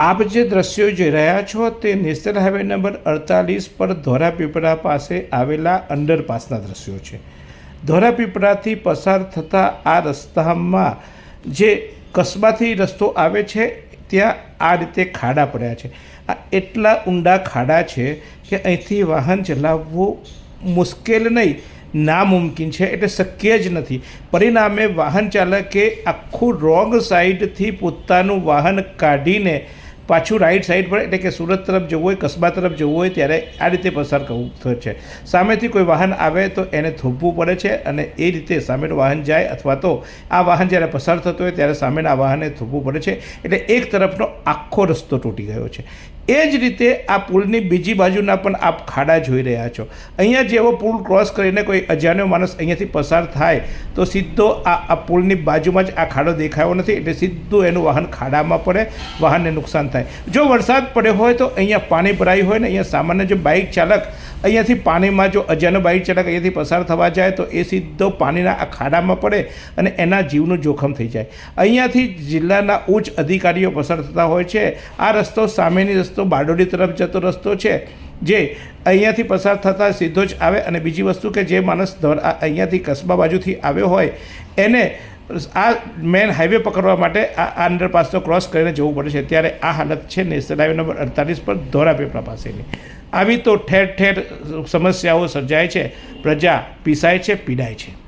આપ જે દ્રશ્યો જોઈ રહ્યા છો તે નેશનલ હાઈવે નંબર અડતાલીસ પર ધોરાપીપળા પાસે આવેલા અંડરપાસના દ્રશ્યો છે. ધોરાપીપળાથી પસાર થતા આ રસ્તામાં જે કસ્બાથી રસ્તો આવે છે, ત્યાં આ રીતે ખાડા પડ્યા છે. આ એટલા ઊંડા ખાડા છે કે અહીંથી વાહન ચલાવવું મુશ્કેલ નહીં, નામુમકિન છે એટલે શક્ય જ નથી. પરિણામે વાહન ચાલકે આખું રોંગ સાઈડથી પોતાનું વાહન કાઢીને પાછું રાઈટ સાઈડ પર, એટલે કે સુરત તરફ જવું હોય, કસ્બા તરફ જવું હોય, ત્યારે આ રીતે પસાર કરવું છે. સામેથી કોઈ વાહન આવે તો એને થોભવું પડે છે અને એ રીતે સામેનું વાહન જાય અથવા તો આ વાહન જ્યારે પસાર થતું હોય, ત્યારે સામેના વાહને થોભવું પડે છે. એટલે એક તરફનો આખો રસ્તો તૂટી ગયો છે. એ જ રીતે આ પુલની બીજી બાજુના પણ આપ ખાડા જોઈ રહ્યા છો. અહીંયા જેવો પુલ ક્રોસ કરીને કોઈ અજાણ્યો માણસ અહીંયાથી પસાર થાય, તો સીધો આ આ પુલની બાજુમાં જ આ ખાડો દેખાયો નથી, એટલે સીધું એનું વાહન ખાડામાં પડે, વાહનને નુકસાન થાય. જો વરસાદ પડ્યો હોય તો અહીંયા પાણી ભરાયું હોય ને, અહીંયા સામાન્ય જે બાઇક ચાલક અહીંયાથી પાણીમાં જો અજાનો બાઇક ચાલક અહીંયાથી પસાર થવા જાય તો એ સીધો પાણીના આ ખાડામાં પડે અને એના જીવનું જોખમ થઈ જાય. અહીંયાથી જિલ્લાના ઉચ્ચ અધિકારીઓ પસાર થતા હોય છે. આ રસ્તો સામેની રસ્તો, બારડોલી તરફ જતો રસ્તો છે, જે અહીંયાથી પસાર થતાં સીધો જ આવે અને બીજી વસ્તુ કે જે માણસ અહીંયાથી કસ્બા બાજુથી આવ્યો હોય, એને આ મેન હાઈવે પકડવા માટે આ આ અંડરપાસનો ક્રોસ કરીને જવું પડે છે. ત્યારે આ હાલત છે નેશનલ હાઈવે નંબર અડતાલીસ પર ધોરાપીપળા પાસેની. આવી તો ઠેર ઠેર સમસ્યાઓ સર્જાય છે. પ્રજા પીસાય છે, પીડાય છે.